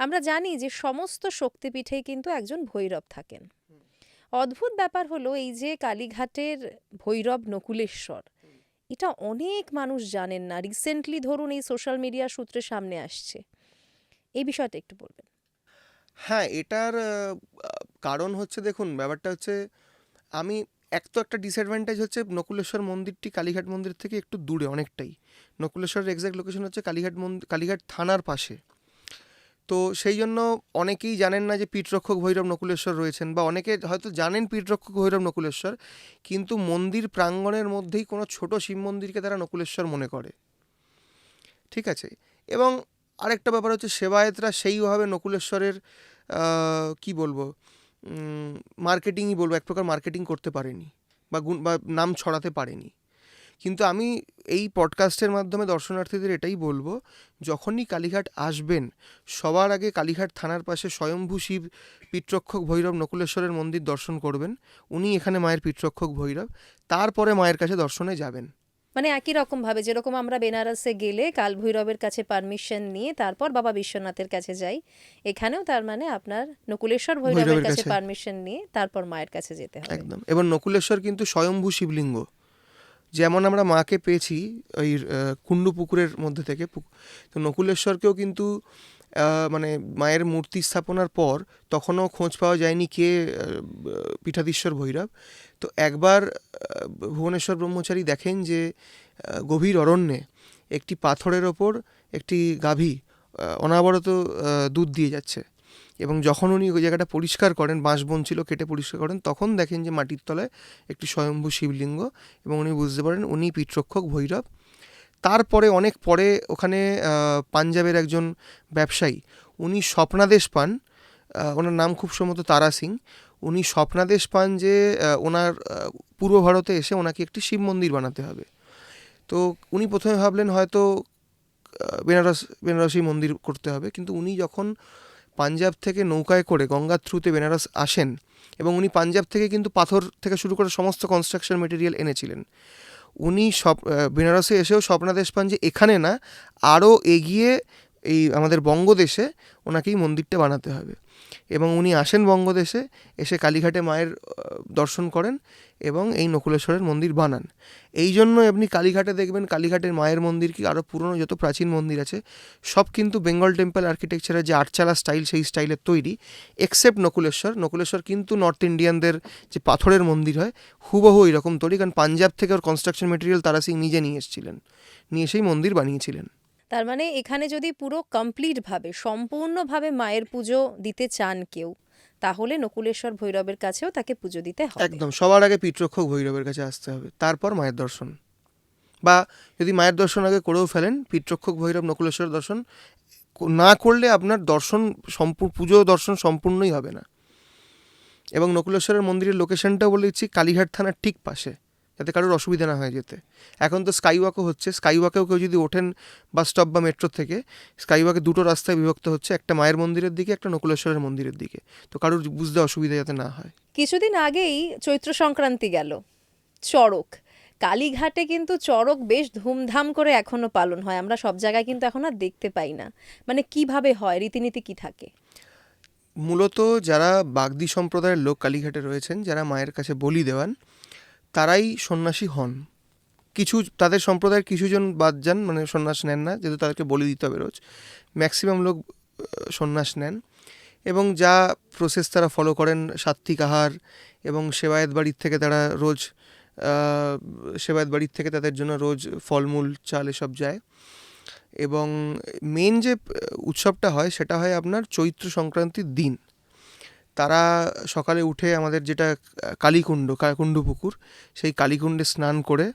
আমরা জানি যে সমস্ত শক্তিপীঠেই কিন্তু একজন ভৈরব থাকেন। অদ্ভুত ব্যাপার হলো এই যে কালীঘাটের ভৈরব নকুলেশ্বর এটা অনেক মানুষ জানেন না। রিসেন্টলি ধরুন এই সোশ্যাল মিডিয়া সূত্রে সামনে আসছে। এই বিষয়টা একটু বলবেন। হ্যাঁ এটার কারণ হচ্ছে দেখুন ব্যাপারটা হচ্ছে আমি এক তো একটা ডিসঅ্যাডভান্টেজ হচ্ছে নকুলেশ্বর মন্দিরটি কালীঘাট মন্দির থেকে একটু দূরে অনেকটাই। নকুলেশ্বরের এক্সাক্ট লোকেশন হচ্ছে কালীঘাট মন্দির কালীঘাট থানার পাশে। তো সেই জন্য অনেকেই জানেন না যে পীঠরক্ষক ভৈরব নকুলেশ্বর রয়েছেন বা অনেকে হয়তো জানেন পীঠরক্ষক ভৈরব নকুলেশ্বর, কিন্তু মন্দির প্রাঙ্গণের মধ্যেই কোনো ছোট শিব মন্দিরকে তারা নকুলেশ্বর মনে করে। ঠিক আছে? এবং আরেকটা ব্যাপার হচ্ছে সেবায়েতরা সেইভাবে নকুলেশ্বরের কি বলব মার্কেটিংই বলব, এক প্রকার মার্কেটিং করতে পারেনি বা গুণ, বা নাম ছড়াতে পারেনি। কিন্তু আমি এই পডকাস্টের মাধ্যমে দর্শনার্থীদের এটাই বলব যখনই কালীঘাট আসবেন সবার আগে কালীঘাট থানার পাশে স্বয়ম্ভু শিব পিতরক্ষক ভৈরব নকুলেশ্বরের মন্দির দর্শন করবেন। উনি এখানে মায়ের পিতরক্ষক ভৈরব তারপরে মায়ের কাছে দর্শনে যাবেন। মানে একই রকম ভাবে যেরকম আমরা বেনারসে গেলে কাল ভৈরবের কাছে পারমিশন নিয়ে তারপর বাবা বিশ্বনাথের কাছে যাই এখানেও তার মানে আপনার নকুলেশ্বর ভৈরবের কাছে। পারমিশন নিয়ে তারপর মায়ের কাছে যেতে হবে। একদম। এবং নকুলেশ্বর কিন্তু স্বয়ম্ভু শিবলিঙ্গ। যেমন আমরা মাকে পেয়েছি ওই কুণ্ডু পুকুরের মধ্যে থেকে তো নকুলেশ্বরকেও কিন্তু মানে মায়ের মূর্তি স্থাপনার পর তখনও খোঁজ পাওয়া যায়নি কে পীঠাধীশ্বর ভৈরব। তো একবার ভুবনেশ্বর ব্রহ্মচারী দেখেন যে গভীর অরণ্যে একটি পাথরের ওপর একটি গাভী অনাবরত দুধ দিয়ে যাচ্ছে। এবং যখন উনি ওই জায়গাটা পরিষ্কার করেন বাঁশ বন ছিল, কেটে পরিষ্কার করেন, তখন দেখেন যে মাটির তলায় একটি স্বয়ম্ভু শিবলিঙ্গ এবং উনি বুঝতে পারেন উনি পিতরক্ষক ভৈরব। তারপরে অনেক পরে ওখানে পাঞ্জাবের একজন ব্যবসায়ী, উনি স্বপ্নাদেশ পান ওনার নাম খুব সম্ভবত তারা সিং, উনি স্বপ্নাদেশ পান যে ওনার পূর্ব ভারতে এসে ওনাকে একটি শিব মন্দির বানাতে হবে। তো উনি প্রথমে ভাবলেন হয়তো বেনারস, বেনারসি মন্দির করতে হবে, কিন্তু উনি যখন পাঞ্জাব থেকে নৌকায় করে গঙ্গার থ্রুতে বেনারস আসেন এবং উনি পাঞ্জাব থেকে কিন্তু পাথর থেকে শুরু করে সমস্ত কনস্ট্রাকশন মেটেরিয়াল এনেছিলেন। উনি সব বেনারসে এসেও স্বপ্না পান যে এখানে না, আরও এগিয়ে এই আমাদের বঙ্গদেশে ওনাকেই মন্দিরটা বানাতে হবে। এবং উনি আসেন বঙ্গদেশে, এসে কালীঘাটে মায়ের দর্শন করেন এবং এই নকুলেশ্বরের মন্দির বানান। এই জন্য আপনি কালীঘাটে দেখবেন, কালীঘাটের মায়ের মন্দির কি আরও পুরনো, যত প্রাচীন মন্দির আছে, সব কিন্তু বেঙ্গল টেম্পল আর্কিটেকচারের যে আটচালা স্টাইল, সেই স্টাইলের তৈরি এক্সেপ্ট নকুলেশ্বর। নকুলেশ্বর কিন্তু নর্থ ইন্ডিয়ানদের যে পাথরের মন্দির হয়, হুবহু এরকম তৈরি, কারণ পাঞ্জাব থেকে ওর কনস্ট্রাকশন মেটেরিয়াল তারা সিং নিজে নিয়ে এসেছিলেন। নিয়ে সেই মন্দির বানিয়েছিলেন। তার মানে এখানে যদি পুরো কমপ্লিটভাবে সম্পূর্ণভাবে মায়ের পুজো দিতে চান কেউ, তাহলে নকুলেশ্বর ভৈরবের কাছেও তাকে পুজো দিতে হবে। একদম, সবার আগে পিতরক্ষক ভৈরবের কাছে আসতে হবে, তারপর মায়ের দর্শন। বা যদি মায়ের দর্শন আগে করেও ফেলেন, পিতরক্ষক ভৈরব, নকুলেশ্বর দর্শন, না করলে আপনার দর্শন সম্পূর্ণ পুজো দর্শন সম্পূর্ণই হবে না। এবং নকুলেশ্বরের মন্দিরের লোকেশনটাও বলে দিচ্ছি, কালীঘাট থানার ঠিক পাশে। যাতে কারোর অসুবিধা না হয় যেতে। এখন তো স্কাই ওয়াকও হচ্ছে স্কাই ওয়াকেও কেউ যদি ওঠেন বাস স্টপ বা মেট্রো থেকে স্কাই ওয়াকে দুটো রাস্তায় বিভক্ত হচ্ছে একটা মায়ের মন্দিরের দিকে একটা নকুলেশ্বরের মন্দিরের দিকে। তো কারোর বুঝতে অসুবিধা যাতে না হয়। কিছুদিন আগেই চৈত্র সংক্রান্তি গেল চড়ক। কালীঘাটে কিন্তু চড়ক বেশ ধুমধাম করে এখনও পালন হয়। আমরা সব জায়গায় কিন্তু এখন আর দেখতে পাই না। মানে কীভাবে হয়? রীতিনীতি কি থাকে? মূলত যারা বাগদি সম্প্রদায়ের লোক কালীঘাটে রয়েছেন যারা মায়ের কাছে বলি দেওয়ান তারাই সন্ন্যাসী হন। কিছু, তাদের সম্প্রদায়ের কিছুজন বাদ যান মানে সন্ন্যাস নেন না, যেহেতু তাদেরকে বলি দিতে হবে রোজ। ম্যাক্সিমাম লোক সন্ন্যাস নেন। এবং যা প্রসেস তারা ফলো করেন সাত্বিক আহার এবং সেবায়েত বাড়ির থেকে তারা রোজ সেবায়েত বাড়ির থেকে তাদের জন্য রোজ ফলমূল, চাল এসব যায়। এবং মেন যে উৎসবটা হয়, সেটা হয় আপনার চৈত্র সংক্রান্তির দিন। তারা সকালে উঠে আমাদের যেটা কালীকুণ্ড কাকুণ্ড পুকুর সেই কালীকুণ্ডে স্নান করে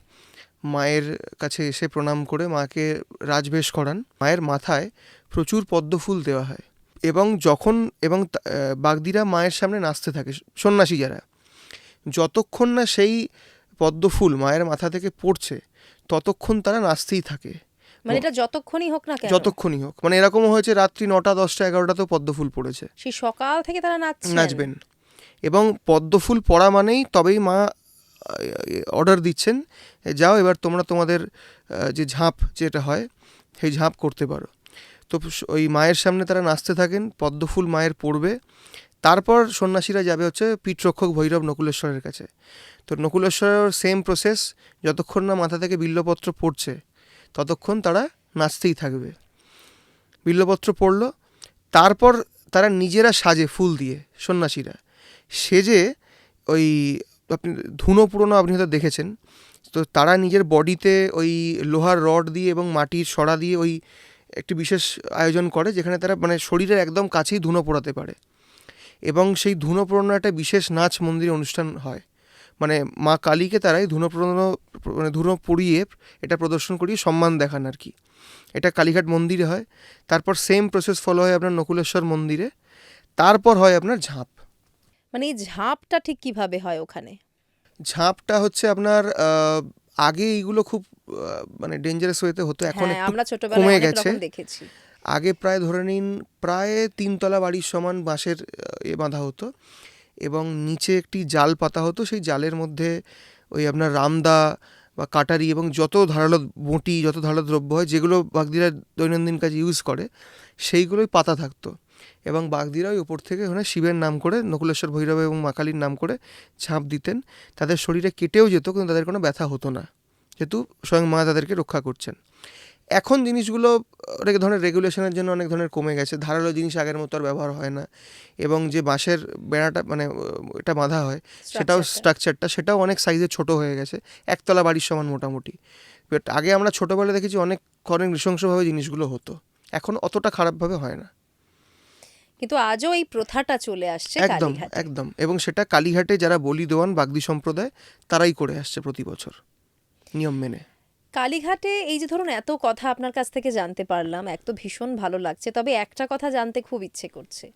মায়ের কাছে এসে প্রণাম করে মাকে রাজবেশ করান। মায়ের মাথায় প্রচুর পদ্ম ফুল দেওয়া হয় এবং যখন, এবং বাগদিরা মায়ের সামনে নাচতে থাকে, সন্ন্যাসী যারা, যতক্ষণ না সেই পদ্ম ফুল মায়ের মাথা থেকে পড়ছে, ততক্ষণ তারা নাচতেই থাকে। মানে এটা যতক্ষণই হোক না কেন। যতক্ষণই হোক। মানে এরকমও হয়েছে রাত্রি নটা দশটা এগারোটাতেও পদ্ম ফুল পড়েছে। সেই সকাল থেকে তারা নাচছেন। নাচবেন। এবং পদ্ম ফুল পড়া মানেই তবেই মা অর্ডার দিচ্ছেন যাও এবার তোমরা তোমাদের যে ঝাঁপ যেটা হয় সেই ঝাঁপ করতে পারো। তো ওই মায়ের সামনে তারা নাচতে থাকেন পদ্মফুল মায়ের পড়বে। তারপর সন্ন্যাসীরা যাবে হচ্ছে পিঠরক্ষক ভৈরব নকুলেশ্বরের কাছে। তো নকুলেশ্বরের সেম প্রসেস যতক্ষণ না মাথা থেকে বিল্লপত্র পড়ছে ততক্ষণ তারা নাচতেই থাকবে। বিল্লপত্র পড়ল, তারপর তারা নিজেরা সাজে ফুল দিয়ে, সন্ন্যাসীরা। সেজে ওই আপনি ধুনো পুরনো আপনি হয়তো দেখেছেন, তো তারা নিজের বডিতে ওই লোহার রড দিয়ে এবং মাটির সরা দিয়ে ওই একটি বিশেষ আয়োজন করে, যেখানে তারা মানে শরীরের একদম কাছেই ধুনো পোড়াতে পারে। এবং সেই ধুনো পোড়ানো একটা বিশেষ নাচ মন্দিরে অনুষ্ঠান হয়। মানে মা কালীকে তারাই ধুনো মানে ধুনো পুড়িয়ে এটা প্রদর্শন করিয়ে সম্মান দেখান আর কি। এটা কালীঘাট মন্দিরে হয়। তারপর সেম প্রসেস ফলো হয় আপনার নকুলেশ্বর মন্দিরে। তারপর হয় আপনার ঝাঁপ। মানে এই ঝাঁপটা ঠিক কীভাবে হয় ওখানে? ঝাঁপটা হচ্ছে আপনার আগে এইগুলো খুব মানে ডেঞ্জারাস ওয়েতে হতো। এখন হ্যাঁ আমরা ছোটবেলায় কমে গেছে। দেখেছি। আগে প্রায় ধরে নিন প্রায় তিনতলা বাড়ির সমান বাঁশের এ বাঁধা হতো। এবং নিচে একটি জাল পাতা হতো, সেই জালের মধ্যে ওই আপনার রামদা বা কাটারি এবং যত ধারালো বঁটি, যত ধারালো দ্রব্য হয়, যেগুলো বাগদিরা দৈনন্দিন কাজে ইউজ করে, সেইগুলোই পাতা থাকতো। এবং বাগদিরা ওই ওপর থেকে ওখানে শিবের নাম করে, নকুলেশ্বর ভৈরব এবং মাকালীর নাম করে ঝাঁপ দিতেন। তাদের শরীরে কেটেও যেত, কিন্তু তাদের কোনো ব্যথা হতো না। যেহেতু স্বয়ং মা তাদেরকে রক্ষা করছেন। এখন জিনিসগুলো অনেক ধরনের রেগুলেশনের জন্য অনেক ধরনের কমে গেছে। ধারালো জিনিস আগের মতো আর ব্যবহার হয় না। এবং যে বাঁশের বেড়াটা মানে এটা বাঁধা হয় সেটাও স্ট্রাকচারটা সেটাও অনেক সাইজে ছোট হয়ে গেছে। একতলা বাড়ির সমান মোটামুটি। বাট আগে আমরা ছোটোবেলায় দেখেছি অনেক অনেক নৃশংসভাবে জিনিসগুলো হতো। এখন অতটা খারাপভাবে হয় না। কিন্তু আজও এই প্রথাটা চলে আসছে একদম একদম। এবং সেটা কালীঘাটে যারা বলি দেওয়ান বাগদি সম্প্রদায় তারাই করে আসছে প্রতি বছর। নিয়ম মেনে। কালীঘাটে এই যে ধরুন এত কথা আপনার কাছ থেকে জানতে পারলাম, এক তো ভীষণ ভালো লাগছে। তবে একটা কথা জানতে খুব ইচ্ছে করছে।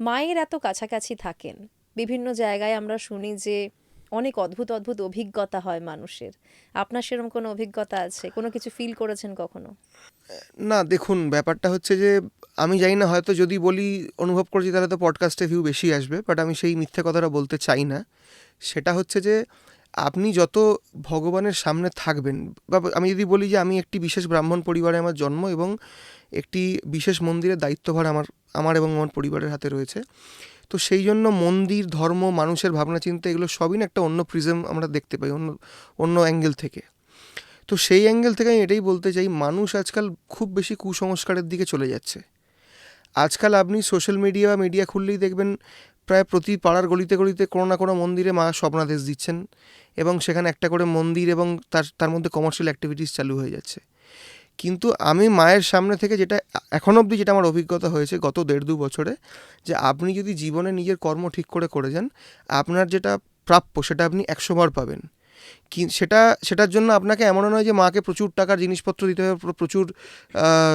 মায়ের এত কাছাকাছি থাকেন। বিভিন্ন জায়গায় আমরা শুনি যে অনেক অদ্ভুত অদ্ভুত অভিজ্ঞতা হয় মানুষের। আপনার সেরকম কোনো অভিজ্ঞতা আছে? কোনো কিছু ফিল করেছেন কখনো? না, দেখুন, ব্যাপারটা হচ্ছে যে আমি জানি না, হয়তো যদি বলি, অনুভব করছি, তাহলে তো পডকাস্টে ভিউ বেশি আসবে বাট আমি সেই মিথ্যে কথাটা বলতে চাই না। সেটা হচ্ছে যে আপনি যত ভগবানের সামনে থাকবেন, বা আমি যদি বলি যে আমি একটি বিশেষ ব্রাহ্মণ পরিবারে আমার জন্ম এবং একটি বিশেষ মন্দিরের দায়িত্বভার আমার আমার এবং আমার পরিবারের হাতে রয়েছে, তো সেই জন্য মন্দির, ধর্ম, মানুষের ভাবনা, চিন্তা এগুলো সবই না একটা অন্য প্রিজম আমরা দেখতে পাই, অন্য অন্য অ্যাঙ্গেল থেকে। তো সেই অ্যাঙ্গেল থেকে আমি এটাই বলতে চাই, মানুষ আজকাল খুব বেশি কুসংস্কারের দিকে চলে যাচ্ছে। আজকাল আপনি সোশ্যাল মিডিয়া বা মিডিয়া খুললেই দেখবেন প্রায় প্রতি পাড়ার গলিতে গলিতে কোনো না কোনো মন্দিরে মা স্বপ্নাদেশ দিচ্ছেন এবং সেখানে একটা করে মন্দির এবং তার তার মধ্যে কমার্শিয়াল অ্যাক্টিভিটিস চালু হয়ে যাচ্ছে। কিন্তু আমি মায়ের সামনে থেকে যেটা এখন অবধি যেটা আমার অভিজ্ঞতা হয়েছে গত দেড় দু বছরে, যে আপনি যদি জীবনে নিজের কর্ম ঠিক করে করে যান, আপনার যেটা প্রাপ্য সেটা আপনি একশোবার পাবেন। কি, সেটা, সেটার জন্য আপনাকে এমনও নয় যে মাকে প্রচুর টাকার জিনিসপত্র দিতে হবে প্রচুর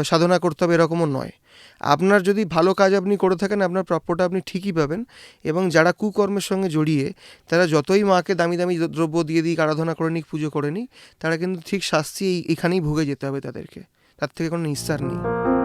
সাধনা করতে হবে, এরকমও নয়। আপনার যদি ভালো কাজ আপনি করে থাকেন, আপনার প্রাপ্যটা আপনি ঠিকই পাবেন এবং যারা কুকর্মের সঙ্গে জড়িয়ে, তারা যতই মাকে দামি দামি দ্রব্য দিয়ে দিক, আরাধনা করে নিক, পুজো করে নিক, তারা কিন্তু ঠিক শাস্তি এই- এখানেই ভুগে যেতে হবে তাদেরকে। তার থেকে কোনো নিস্তার নেই।